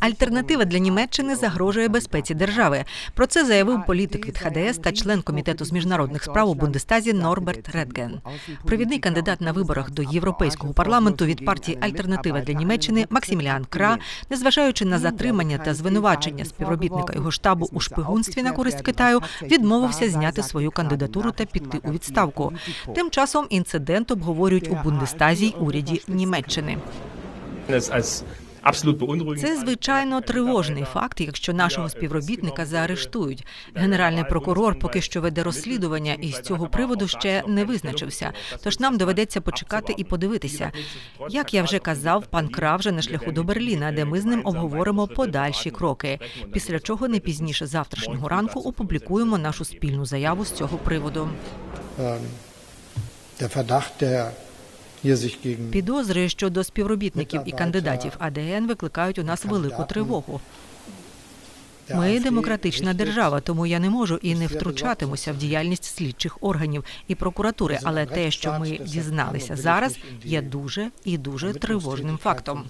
Альтернатива для Німеччини загрожує безпеці держави. Про це заявив політик від ХДС та член комітету з міжнародних справ у Бундестазі Норберт Редген. Провідний кандидат на виборах до європейського парламенту від партії Альтернатива для Німеччини Максиміліан Кра, незважаючи на затримання та звинувачення співробітника його штабу у шпигунстві на користь Китаю, відмовився зняти свою кандидатуру та піти у відставку. Тим часом інцидент обговорюють у Бундестазі уряді Німеччини. Це звичайно тривожний факт, якщо нашого співробітника заарештують. Генеральний прокурор поки що веде розслідування і з цього приводу ще не визначився. Тож нам доведеться почекати і подивитися. Як я вже казав, пан Кра вже на шляху до Берліна, де ми з ним обговоримо подальші кроки. Після чого не пізніше завтрашнього ранку опублікуємо нашу спільну заяву з цього приводу. Der Verdacht, der Підозри щодо співробітників і кандидатів АДН викликають у нас велику тривогу. Ми демократична держава, тому я не можу і не втручатимуся в діяльність слідчих органів і прокуратури. Але те, що ми дізналися зараз, є дуже і дуже тривожним фактом.